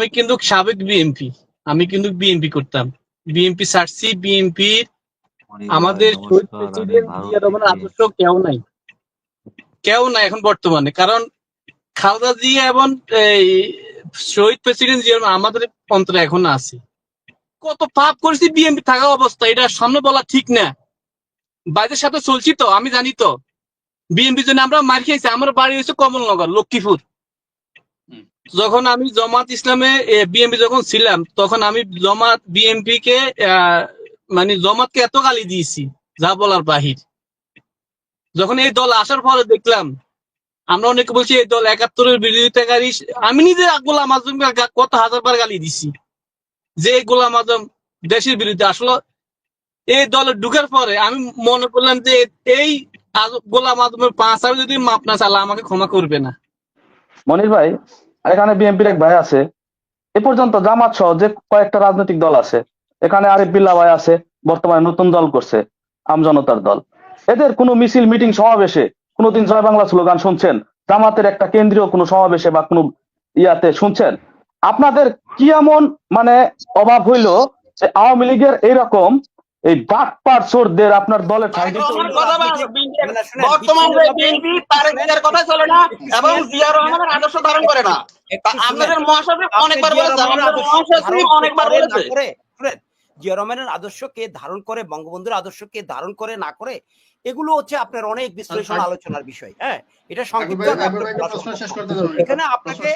আমি কিন্তু সাবেক বিএমপি আমি কিন্তু বিএমপি করতাম। বিএমপি ছাড়ছি বিএমপি আমাদের শহীদ প্রেসিডেন্ট জিয়া রহমানের আদর্শ কেউ নাই। কেউ নাই এখন বর্তমানে কারণ খালদা জিয়া এবং এই শহীদ প্রেসিডেন্ট জিয়া আমাদের অন্তরে এখন আছে। কত পাপ করেছি বিএমপি থাকা অবস্থা এটা সামনে বলা ঠিক না। বাইরের সাথে চলছি তো আমি জানি তো। বিএমপি জন্য আমরা মার খেয়েছি আমার বাড়ি হচ্ছে কমলনগর লক্ষ্মীপুর। যখন আমি জমাত ইসলামে বিএমপি যখন ছিলাম, তখন আমি জমাত বিএমপি কে মানে জমাতকে এত গালি দিয়েছি, যা বলার বাহির। যখন এই দল আসার পরে দেখলাম, আমরা অনেকে বলছি, এই দল একাত্তরের বিরোধিতাকারী আমি নিজে গোলাম আজমকে কত হাজার বার গালি দিছি যে গোলাম আজম দেশের বিরুদ্ধে আসলে। এই দলে ঢুকার পরে আমি মনে করলাম যে, এই গোলাম আজমের পাঁচ আমি যদি মাপ না চালা আমাকে ক্ষমা করবে না। মনির ভাই এখানে বিএনপির এক ভাই আছে। এ পর্যন্ত জামাত সহ যে কয়েকটা রাজনৈতিক দল আছে, এখানে আরিফ বিল্লা ভাই আছে, বর্তমানে নতুন দল করছে আমজনতার দল। এদের কোনো মিছিল, মিটিং, সমাবেশে কোনোদিন জয় বাংলা স্লোগান শুনছেন? জামাতের একটা কেন্দ্রীয় কোনো সমাবেশে বা কোনো ইয়াতে শুনছেন? আপনাদের কি এমন মানে অভাব হইল যে আওয়ামী লীগের এইরকম এই বাটপার চোরদের আপনার দলে বলে, বর্তমানে বিএনপি তারেক জিয়ার কথা চলে না এবং জিয়া রহমানের আদর্শ ধারণ করে না। আপনাদের মহাসচিব অনেকবার বলেছে মহাসচিব অনেকবার বলেছে। জিয়া রহমানের আদর্শ কে ধারণ করে বঙ্গবন্ধুর আদর্শ কে ধারণ করে না করে এগুলো হচ্ছে আপনার অনেক বিশ্লেষণ আচ্ছা। আলোচনার বিষয় হ্যাঁ? এটা সংক্ষিপ্ত। এখানে আপনাকে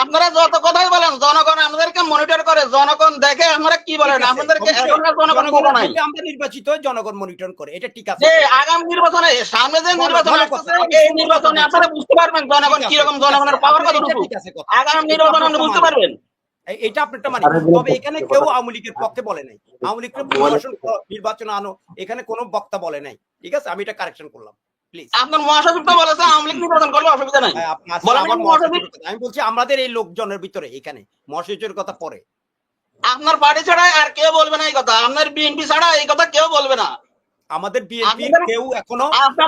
আপনারা যত কথাই বলেন জনগণ আমাদেরকে মনিটর করে জনগণ দেখে আমরা কি বলেন? আপনাদেরকে জনগণ নাই। আমরা নির্বাচিত জনগণ মনিটর করে এটা ঠিক আছে। আগামী নির্বাচনে সামনে যে নির্বাচন এই নির্বাচনে আপনারা বুঝতে পারবেন জনগণ কীরকম ঠিক জনগণের পাওয়ার কতটুকু। ঠিক আছে। আগামী নির্বাচন আপনারটা বুঝতে পারবেন। এটা আপনারটা মানে তবে এখানে কেউ আওয়ামী লীগের পক্ষে বলে নাই। আওয়ামী লীগকে নির্বাচন আনো এখানে কোনো বক্তা বলে নাই। ঠিক আছে আমি এটা কারেকশন করলাম। আপনার বলেছে নির্বাচন করলে অসুবিধা নাই। আমি বলছি আমাদের এই লোকজনের ভিতরে এখানে। মহাসচিবের কথা পরে। আপনার পার্টি ছাড়া আর কেউ বলবে না এই কথা। আপনার বিএনপি ছাড়া এই কথা কেউ বলবে না। আমাদের বিএনপি কেউ এখনও আচ্ছা,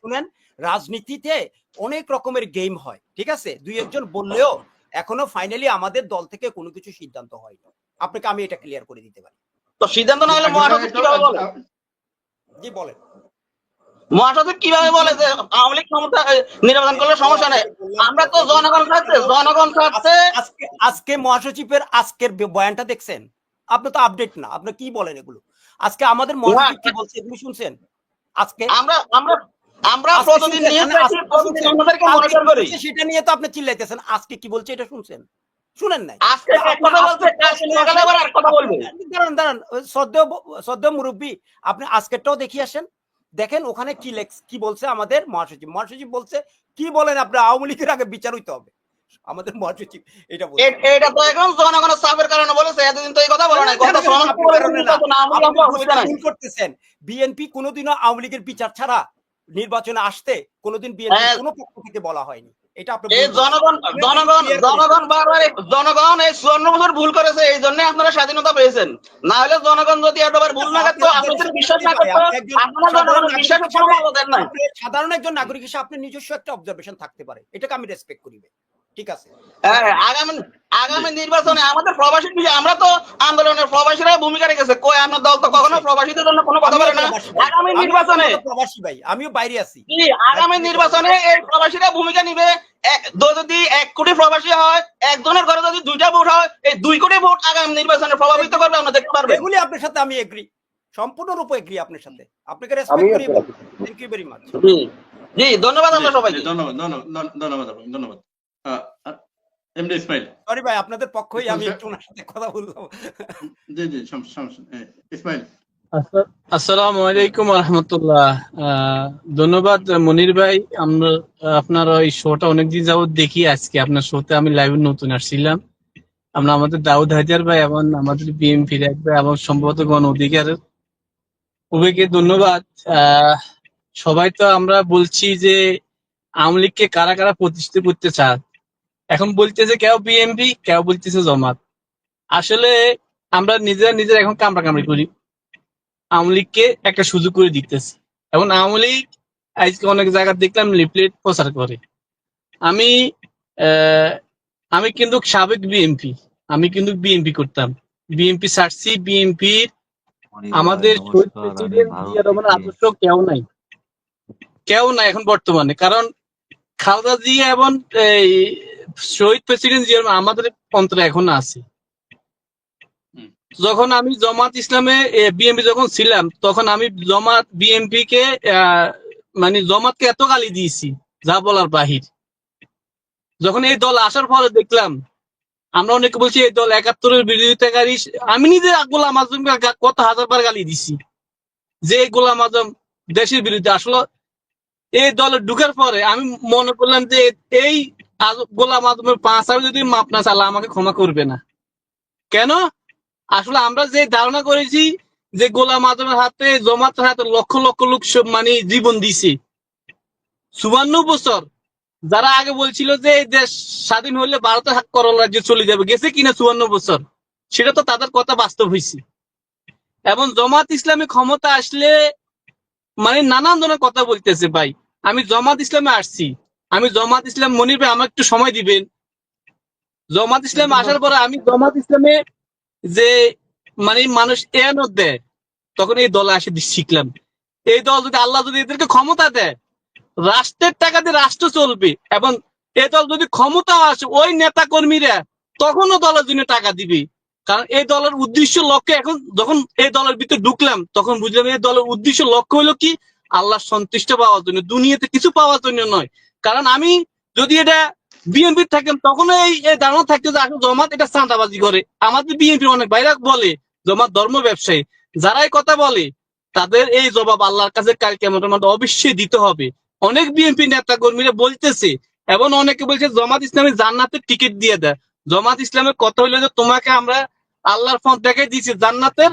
শুনেন রাজনীতিতে অনেক রকমের গেম হয় ঠিক আছে? দুই একজন বললেও এখনও ফাইনালি আমাদের দল থেকে কোনো কিছু সিদ্ধান্ত হয়নি। আপনাকে আমি এটা ক্লিয়ার করে দিতে পারি। তো সিদ্ধান্ত না হলে মহাসচিব কীভাবে বলে? জি বলেন। মহাসচিব কীভাবে বলে যে আওয়ামী লীগ ক্ষমতা নির্বাচন করলে সমস্যা নেই? আমরা তো জনগণ থাকছে জনগণ থাকছে আজকে আজকে মহাসচিবের আজকের বয়ানটা দেখছেন? আপনি তো আপডেট না আপনি কি বলেন এগুলো? আজকে আমাদের মহাসচিব কি বলছে এগুলো শুনছেন? আজকে আমরা আমরা আমরা প্রতিদিন নিউজ দেখি প্রতিদিন। আমাদেরকে মনিটর করি। সেটা নিয়ে তো আপনি চিল্লাইতেছেন আজকে কি বলছে এটা শুনছেন? শুনেন নাই। আজকে কথা বলছে সকালে আবার আর কথা বলবে। দাঁড়ান দাঁড়ান শ্রদ্ধেয় শ্রদ্ধেয় মুরব্বী আপনি আজকেরটাও দেখি আসেন। দেখেন ওখানে কি লেখ কি বলছে আমাদের মহাসচিব। মহাসচিব বলছে কি বলেন আপনি আওয়ামী লীগের আগে বিচার হইতে হবে। আমাদের মহাসচিব এটা এটা তো এখন জনগণের চাপের কারণে বলেছে এতদিন তো এই কথা বলে নাই। করতেছেন। বিএনপি কোনোদিনও আওয়ামী লীগের বিচার ছাড়া নির্বাচনে আসতে কোনোদিন বিএনপি হ্যাঁ। কোনো পক্ষ থেকে বলা হয়নি। এটা আপনি জনগণ জনগণ জনগণ বারবার এই- জনগণ এই চুয়ান্ন বছর ভুল করেছে এই জন্য আপনারা স্বাধীনতা পেয়েছেন। না হলে জনগণ যদি এতবার ভুল না করতো আপনাদের বিশ্বাস করতো আপনারা বিশ্বাস সাধারণ একজন নাগরিক হিসেবে আপনার নিজস্ব একটা অবজারভেশন থাকতে পারে। এটাকে আমি রেসপেক্ট করিবে ঠিক আছে। হ্যাঁ, আগামী আগামী নির্বাচনে আমাদের প্রবাসী বিষয় আমরা তো আন্দোলনের প্রবাসীরা ভূমিকা রেখেছে। কই আমার দল তো কখনো প্রবাসীদের জন্য কোনো কথা বলে না। আগামী নির্বাচনে প্রবাসী ভাই। আমিও বাইরে আছি। আগামী নির্বাচনে এই প্রবাসীরা ভূমিকা নিবে। যদি এক কোটি প্রবাসী হয় একজনের ঘরে যদি দুইটা ভোট হয় এই দুই কোটি ভোট আগামী নির্বাচনে প্রভাবিত করবে আমরা দেখতে পারবেন। এগুলি আপনার সাথে আমি এগ্রি সম্পূর্ণরূপে এগ্রি আপনার সাথে। আপনাকে রেসপেক্ট করি thank you very much ji ধন্যবাদ আমরা সবাইকে। ধন্যবাদ ধন্যবাদ ধন্যবাদ ধন্যবাদ। এমডি ইসমাইল সরি ভাই আপনাদের পক্ষই আমি। একটু ওনার সাথে কথা বললাম। জি জি। ইসমাইল আচ্ছা, আসসালামু আলাইকুম রহমতুল্লাহ ধন্যবাদ মনির ভাই। আমরা আপনার ওই শোটা অনেকদিন যাবত দেখি আজকে। আপনার শোতে আমি লাইভে নতুন আসছিলাম। আমরা আমাদের দাউদ হাজার ভাই এবং আমাদের বিএমপির এক ভাই এবং সম্ভবত গণ অধিকারের উভয়কে ধন্যবাদ। আহ, সবাই তো আমরা বলছি যে আওয়ামী লীগকে কারা কারা প্রতিষ্ঠিত করতে চান এখন বলতেছে কেউ বিএমপি কেউ বলতেছে জমাত আসলে আমরা নিজেরা নিজেরা এখন কামড়া কামড়ি করি। আওয়ামী লীগকে একটা সুযোগ করে দিতেছে। এবং আওয়ামী লীগ আজকে অনেক জায়গা দেখলাম লিফলেট প্রচার করে। আমি আমি কিন্তু সাবেক বিএমপি আমি কিন্তু বিএমপি করতাম। বিএমপি ছাড়ছি বিএমপি আমাদের আদর্শ কেউ নাই। কেউ নাই এখন বর্তমানে। কারণ খালেদা জিয়া এবং এই শহীদ প্রেসিডেন্ট জিয়া আমাদের অন্তরে এখন আছে। যখন আমি জমাত ইসলামে বিএমপি যখন ছিলাম তখন আমি জমাত বিএমপি কে মানে জমাতকে এত গালি দিয়েছি যা বলার বাহির। যখন এই দল আসার পরে দেখলাম আমরা অনেকে বলছি এই দল একাত্তরের বিরোধিতাকারী আমি নিজে গোলাম আজমকে কত হাজার বার গালি দিছি যে এই গোলাম আজম দেশের বিরুদ্ধে আসলে। এই দলে ঢুকার পরে আমি মনে করলাম যে এই গোলাম আজমের পাঁচ আমি যদি মাপ না চালা আমাকে ক্ষমা করবে না। কেন? আসলে আমরা যে ধারণা করেছি যে গোলাম আজমের হাতে, জমাতের হাতে লক্ষ লক্ষ লোক সব মানে জীবন দিছে। চুয়ান্ন বছর। যারা আগে বলছিল যে দেশ স্বাধীন হলে ভারতের করল রাজ্যে চলে যাবে, গেছে কিনা চুয়ান্ন বছর? সেটা তো তাদের কথা বাস্তব হয়েছে এবং জমাত ইসলামী ক্ষমতা আসলে মানে নানান ধরনের কথা বলতেছে ভাই। আমি জমাত ইসলামে আসছি। আমি জমাত ইসলাম মনির ভাই আমার একটু সময় দিবেন। জমাত ইসলাম আসার পরে আমি জমাত ইসলামে যে মানে মানুষ এয়ানত দেয়, তখন এই দলে আসে শিখলাম। এই দল যদি আল্লাহ যদি এদেরকে ক্ষমতা দেয়, রাষ্ট্রের টাকা দিয়ে রাষ্ট্র চলবে এবং এই দল যদি ক্ষমতা আসে, ওই নেতা কর্মীরা তখনও দলের জন্য টাকা দিবে। কারণ এই দলের উদ্দেশ্য, লক্ষ্য এখন যখন এই দলের ভিতরে ঢুকলাম, তখন বুঝলাম এই দলের উদ্দেশ্য, লক্ষ্য হলো কি? আল্লাহ সন্তুষ্ট পাওয়ার জন্য, দুনিয়াতে কিছু পাওয়ার জন্য নয়। কারণ আমি যদি এটা বিএনপি থাকতাম, তখনও এই ধারণা থাকতো যে আসলে জমাত এটা চাঁদাবাজি করে। আমাদের বিএনপি অনেক বাইরে বলে, জমাত ধর্ম ব্যবসায়ী। যারা এই কথা বলে, তাদের এই জবাব আল্লাহর কাছে কাল কেমন মধ্যে অবশ্যই দিতে হবে। অনেক বিএনপি নেতা কর্মীরা বলতেছে, এবং অনেকে বলছে জমাত ইসলামের জান্নাতের টিকিট দিয়ে দেয়। জমাত ইসলামের কথা হইল যে তোমাকে আমরা আল্লাহর পথ দেখাই দিয়েছি, জান্নাতের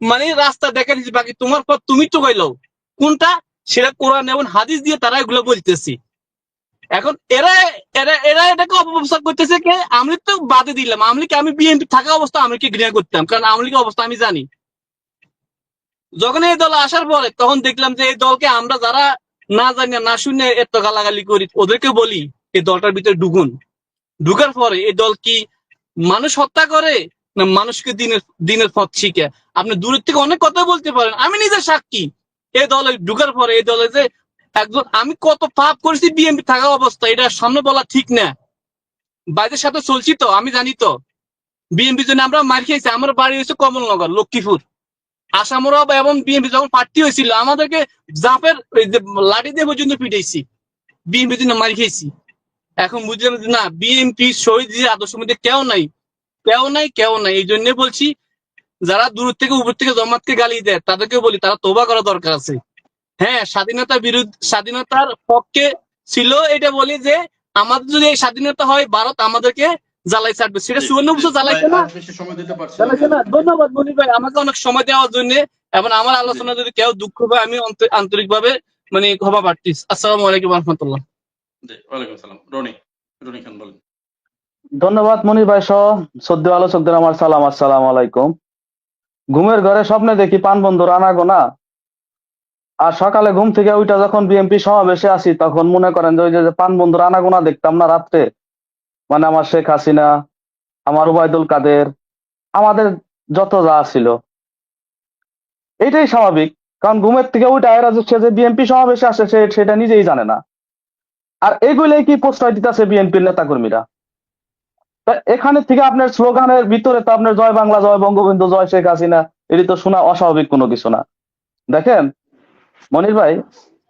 মানে রাস্তা দেখাই দিয়েছি, বাকি তোমার পথ তুমি তো গাইলো কোনটা? সেটা কোরআন এবং হাদিস দিয়ে তারা এগুলো বলতেছি। এখন এরা এরা এরা এটাকে অপপ্রচার করতেছে কে? আমি তো বাদে দিলাম। আমি আমি বিএনপি থাকা অবস্থা আমি কি ঘৃণা করতাম? কারণ লীগের অবস্থা আমি জানি। যখন এই দল আসার পরে তখন দেখলাম যে এই দলকে আমরা যারা না জানি, না শুনে এত গালাগালি করি, ওদেরকে বলি, এই দলটার ভিতরে ঢুকুন। ঢুকার পরে এই দল কি মানুষ হত্যা করে, না মানুষকে দিনের দিনের পথ শিখে? আপনি দূরের থেকে অনেক কথা বলতে পারেন। আমি নিজে সাক্ষী। এই দলে ঢুকার পরে এই দলে যে একজন, আমি কত পাপ করেছি বিএনপি থাকা অবস্থা, এটা সামনে বলা ঠিক না। বাইরের সাথে চলছি তো, আমি জানি তো। বিএনপি জন্য আমরা মার খেয়েছি, আমার বাড়ি হয়েছে কমলনগর, লক্ষ্মীপুর। আসামরা এবং বিএনপি যখন প্রার্থী হয়েছিল, আমাদেরকে যে লাঠি দিয়ে পর্যন্ত পিটাইছি। বিএনপি জন্য মার খেয়েছি। এখন বুঝলাম না বিএনপি শহীদ যে আদর্শ মধ্যে কেউ নাই। কেউ নাই কেউ নাই। এই জন্য বলছি, যারা দূর থেকে, উপর থেকে জমাতকে গালি দেয় তাদেরকে বলি, তারা তোবা করা দরকার আছে। হ্যাঁ স্বাধীনতা বিরুদ্ধ স্বাধীনতার পক্ষে ছিল এটা বলি যে আমাদের যদি এই স্বাধীনতা হয় ভারত আমাদেরকে জ্বালাই ছাড়বে সেটা সুবর্ণ বছর জ্বালাইছে না। জ্বালাইছে ধন্যবাদ মনির ভাই আমাকে অনেক সময় দেওয়ার জন্য এবং আমার আলোচনা যদি কেউ দুঃখ পায় আমি আন্তরিক ভাবে মানে ক্ষমা প্রার্থী। আসসালামু আলাইকুম রহমতুল্লাহ। ওয়ালাইকুম আসসালাম। রনি রনি খান বলেন। ধন্যবাদ মনির ভাই সহ সদ্য আলোচকদের আমার সালাম আসসালাম আলাইকুম। ঘুমের ঘরে স্বপ্নে দেখি পান বন্ধু রানা গোনা আর সকালে ঘুম থেকে ওইটা যখন বিএমপি সমাবেশে আসি, তখন মনে করেন যে ওই যে পান বন্ধু রানা গোনা দেখতাম না রাত্রে? মানে আমার শেখ হাসিনা, আমার উবায়দুল কাদের, আমাদের যত যা ছিল। এটাই স্বাভাবিক, কারণ ঘুমের থেকে ওইটা এরা সে যে বিএনপি সমাবেশে আসে, সে, সেটা নিজেই জানে না। আর এগুলোই কি প্রশ্রয় দিতেছে বিএনপির নেতাকর্মীরা? তা এখানে থেকে আপনার স্লোগানের ভিতরে তো আপনার জয় বাংলা, জয় বঙ্গবন্ধু, জয় শেখ হাসিনা, এটি তো শোনা অস্বাভাবিক কোনো কিছু না। দেখেন মনির ভাই,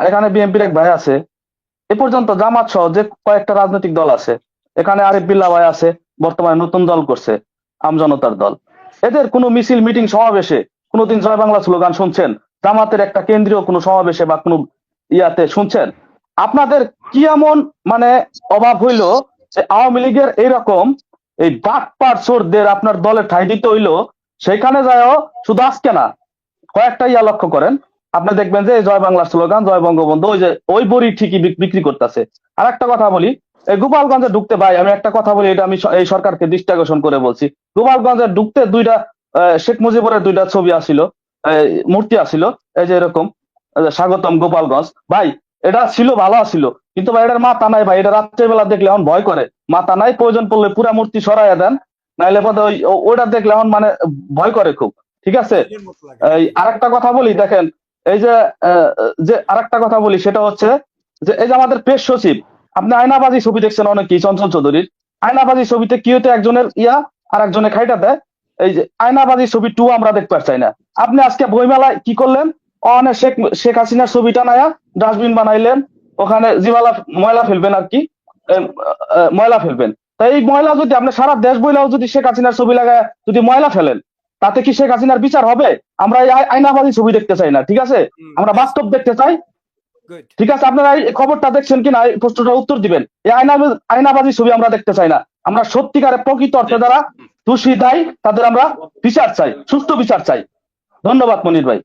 এখানে বিএনপির এক ভাই আছে। এ পর্যন্ত জামাত সহ যে কয়েকটা রাজনৈতিক দল আছে, এখানে আরিফ বিল্লা ভাই আছে, বর্তমানে নতুন দল করছে আমজনতার দল। এদের কোনো মিছিল, মিটিং, সমাবেশে কোনোদিন জয় বাংলা স্লোগান শুনছেন? জামাতের একটা কেন্দ্রীয় কোনো সমাবেশে বা কোনো ইয়াতে শুনছেন? আপনাদের কি এমন মানে অভাব হইল যে আওয়ামী লীগের এইরকম এই বাটপার চোরদের আপনার দলে ঠাই দিতে হইল, সেখানে যায়ও শুধু আজকে না, কয়েকটা ইয়া লক্ষ্য করেন। আপনি দেখবেন যে জয় বাংলা স্লোগান জয় বঙ্গবন্ধু ওই যে ওই বড়ি ঠিকই বিক্রি করতেছে। আর একটা কথা বলি এই গোপালগঞ্জে ঢুকতে ভাই আমি একটা কথা বলি এটা আমি এই সরকারকে দৃষ্টি আকর্ষণ করে বলছি। গোপালগঞ্জে ঢুকতে দুইটা শেখ মুজিবুরের দুইটা ছবি আসিল মূর্তি আসিল এই যে এরকম স্বাগতম গোপালগঞ্জ। ভাই এটা ছিল ভালো ছিল কিন্তু ভাই এটার মাথা নাই ভাই এটা রাত্রেবেলা দেখলে এখন ভয় করে। মাথা নাই প্রয়োজন পড়লে পুরা মূর্তি সরাইয়া দেন নাইলে পথে ওই ওইটা দেখলে এখন মানে ভয় করে খুব ঠিক আছে? এই আরেকটা কথা বলি দেখেন এই যে যে আরেকটা কথা বলি, সেটা হচ্ছে যে, এই যে আমাদের পেশ সচিব, আপনি আয়নাবাজি ছবি দেখছেন অনেকেই, চঞ্চল চৌধুরীর। আয়নাবাজি ছবিতে কি হতে একজনের ইয়া আর একজনের খাইটা দেয়? এই যে, আয়নাবাজি ছবি টু আমরা দেখতে পারছি না। আপনি আজকে বইমেলায় কি করলেন? অনেক শেখ শেখ হাসিনার ছবিটা নায়া ডাস্টবিন বানাইলেন, ওখানে জিমালা ময়লা ফেলবেন আর কি ময়লা ফেলবেন। তাই এই ময়লা যদি, আপনি সারা দেশ বইলাও যদি শেখ হাসিনার ছবি লাগায় যদি ময়লা ফেলেন তাতে কি শেখ হাসিনার বিচার হবে? আমরা এই আয়নাবাজি ছবি দেখতে চাই না ঠিক আছে? আমরা বাস্তব দেখতে চাই। ঠিক আছে আপনারা এই খবরটা দেখছেন কিনা এই প্রশ্নটার উত্তর দিবেন। এই আইনাবাদী আয়নাবাজি ছবি আমরা দেখতে চাই না। আমরা সত্যিকারে প্রকৃত অর্থে যারা দোষী দায়ী তাদের আমরা বিচার চাই সুস্থ বিচার চাই। ধন্যবাদ মনির ভাই।